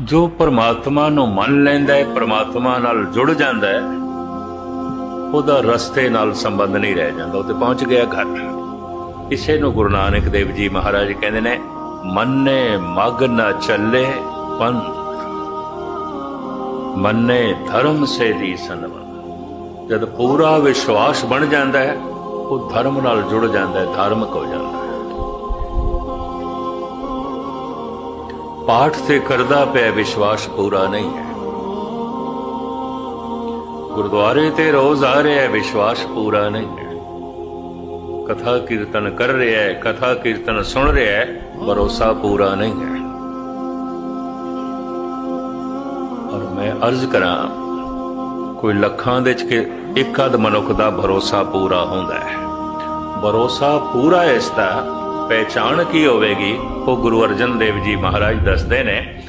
ਜੋ ਪਰਮਾਤਮਾ ਨੂੰ ਮੰਨ ਲੈਂਦਾ ਹੈ, ਪਰਮਾਤਮਾ ਨਾਲ ਜੁੜ ਜਾਂਦਾ ਹੈ, ਉਹਦਾ ਰਸਤੇ ਨਾਲ ਸੰਬੰਧ ਨਹੀਂ ਰਹਿ ਜਾਂਦਾ, ਉਹ ਤੇ ਪਹੁੰਚ ਗਿਆ ਘਰ। ਇਸੇ ਨੂੰ ਗੁਰੂ ਨਾਨਕ ਦੇਵ ਜੀ ਮਹਾਰਾਜ ਕਹਿੰਦੇ ਨੇ, ਮੰਨੇ ਮਗ ਨਾ ਚੱਲੇ ਪੰਥ, ਮੰਨੇ ਧਰਮ ਸੇ ਦੀ ਸੰਵਨ ਜਦ ਪੂਰਾ ਵਿਸ਼ਵਾਸ ਬਣ ਜਾਂਦਾ ਹੈ, ਉਹ ਧਰਮ ਨਾਲ ਜੁੜ ਜਾਂਦਾ ਹੈ, ਧਾਰਮਿਕ ਹੋ ਜਾਂਦਾ ਹੈ। ਪਾਠ ਤੇ ਕਰਦਾ ਪਿਆ ਵਿਸ਼ਵਾਸ ਪੂਰਾ ਨਹੀਂ ਹੈ। ਗੁਰਦੁਆਰੇ ਤੇ ਰੋਜ਼ ਆ ਰਿਹਾ ਹੈ, ਵਿਸ਼ਵਾਸ ਪੂਰਾ ਨਹੀਂ ਹੈ। ਕਥਾ ਕੀਰਤਨ ਕਰ ਰਿਹਾ ਹੈ, ਕਥਾ ਕੀਰਤਨ ਸੁਣ ਰਿਹਾ ਹੈ, ਭਰੋਸਾ ਪੂਰਾ ਨਹੀਂ ਹੈ। ਔਰ ਮੈਂ ਅਰਜ਼ ਕਰਾਂ, ਕੋਈ ਲੱਖਾਂ ਦੇ ਚ ਇੱਕ ਅੱਧ ਮਨੁੱਖ ਦਾ ਭਰੋਸਾ ਪੂਰਾ ਹੁੰਦਾ ਹੈ। ਭਰੋਸਾ ਪੂਰਾ ਇਸ ਦਾ ਪਹਿਚਾਣ ਕੀ ਹੋਵੇਗੀ? ਉਹ ਗੁਰੂ ਅਰਜਨ ਦੇਵ ਜੀ ਮਹਾਰਾਜ ਦੱਸਦੇ ਨੇ